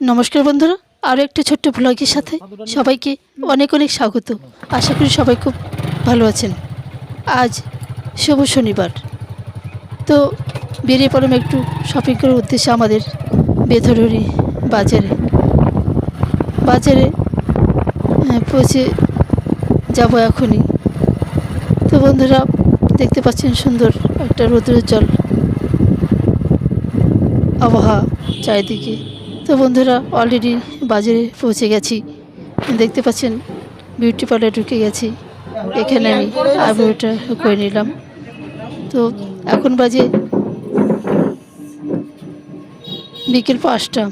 নমস্কার বন্ধুরা আরও একটা ছোট্ট ব্লগের সাথে সবাইকে অনেক অনেক স্বাগত। আশা করি সবাই খুব ভালো আছেন। আজ শুভ শনিবার। তো বেরিয়ে পড়লাম একটু শপিং করার উদ্দেশ্যে আমাদের বেথরুরি বাজারে। বাজারে পৌঁছে যাব এখনই। তো বন্ধুরা, দেখতে পাচ্ছেন সুন্দর একটা রৌদ্রোজ্জ্বল আবহাওয়া চারিদিকে। তো বন্ধুরা অলরেডি বাজারে পৌঁছে গেছি। দেখতে পাচ্ছেন বিউটি পার্লার ঢুকে গেছি। এখানে আমি আইব্রোটা করে নিলাম। তো এখন বাজে বিকেল পাঁচটা।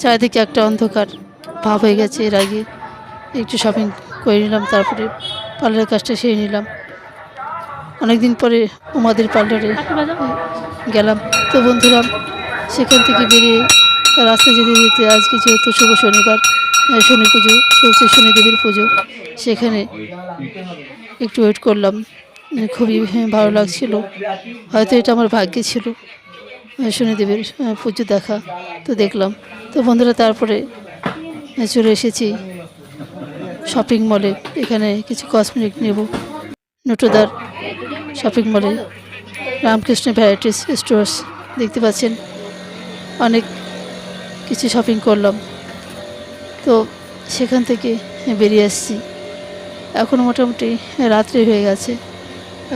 চারিদিকে একটা অন্ধকার ভাব হয়ে গেছে। এর আগে একটু শপিং করে নিলাম, তারপরে পার্লারের কাজটা সেরে নিলাম। অনেকদিন পরে আমাদের পার্লারে গেলাম। তো বন্ধুরা, সেখান থেকে বেরিয়ে রাস্তা যেতে যেতে আজকে যেহেতু শুভ শনিবার শনি পুজো চলছে শনিদেবীর পুজো সেখানে একটু ওয়েট করলাম। খুবই হ্যাঁ, ভালো লাগছিল। হয়তো এটা আমার ভাগ্যে ছিল শনিদেবের পুজো দেখা তো দেখলাম। তো বন্ধুরা তারপরে চলে এসেছি শপিং মলে এখানে কিছু কসমেটিক নেব। নটুদার শপিং মলে রামকৃষ্ণ ভ্যারাইটিস স্টোর্স দেখতে পাচ্ছেন। অনেক কিছু শপিং করলাম। তো সেখান থেকে বেরিয়ে আসছি। এখন মোটামুটি রাত্রি হয়ে গেছে।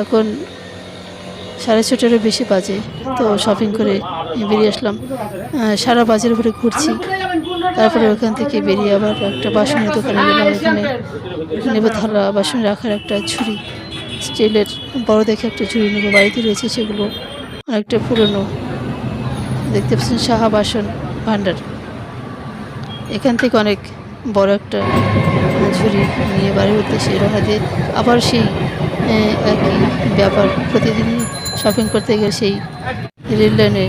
এখন সাড়ে ছটারও বেশি বাজে। তো শপিং করে বেরিয়ে আসলাম। সারা বাজার ঘুরে ঘুরছি। তারপরে ওখান থেকে বেরিয়ে আবার একটা বাসনের দোকানে গেলাম। এখানে নেব থালা, বাসন রাখার একটা ঝুড়ি, স্টিলের বড় দেখে একটা ঝুড়ি নেব। বাড়িতে রয়েছে সেগুলো। অনেকটা পুরনো, দেখতে পাচ্ছেন সাহা বাসন। ভাণ্ডার এখান থেকে অনেক বড় একটা ঝুড়ি নিয়ে বাড়ির উদ্দেশ্যে রওনা দিয়ে আবার সেই একই ব্যাপার। প্রতিদিনই শপিং করতে গিয়ে সেই রেল লাইনে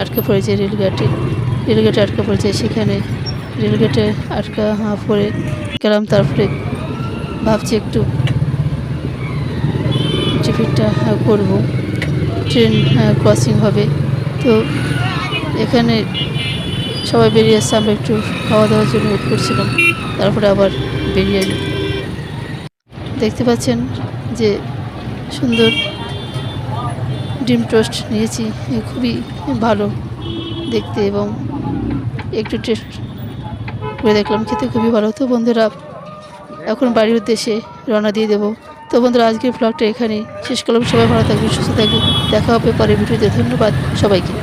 আটকে পড়েছে রেলগাটি রেলগেটে আটকে পড়েছে সেখানে। রেলগেটে আটকা হাঁ পড়ে গেলাম। তারপরে ভাবছি একটু টিকিটটা করব। ট্রেন ক্রসিং হবে। তো এখানে সবাই বেরিয়ে আসছে, আমরা একটু খাওয়া দাওয়ার জন্য ওয়েট করছিলাম, তারপরে আবার বেরিয়ে এলাম দেখতে পাচ্ছেন যে সুন্দর ডিম টোস্ট নিয়েছি খুবই ভালো দেখতে এবং একটু টেস্ট করে দেখলাম, খেতে খুবই ভালো। তো বন্ধুরা, এখন বাড়ির উদ্দেশ্যে রওনা দিয়ে দেবো। তো বন্ধুরা, আজকের ব্লগটা এখানেই। শেষ করলাম, সবাই ভালো থাকবে সুস্থ থাকবে দেখা হবে পরে ভিডিওতে। ধন্যবাদ সবাইকে।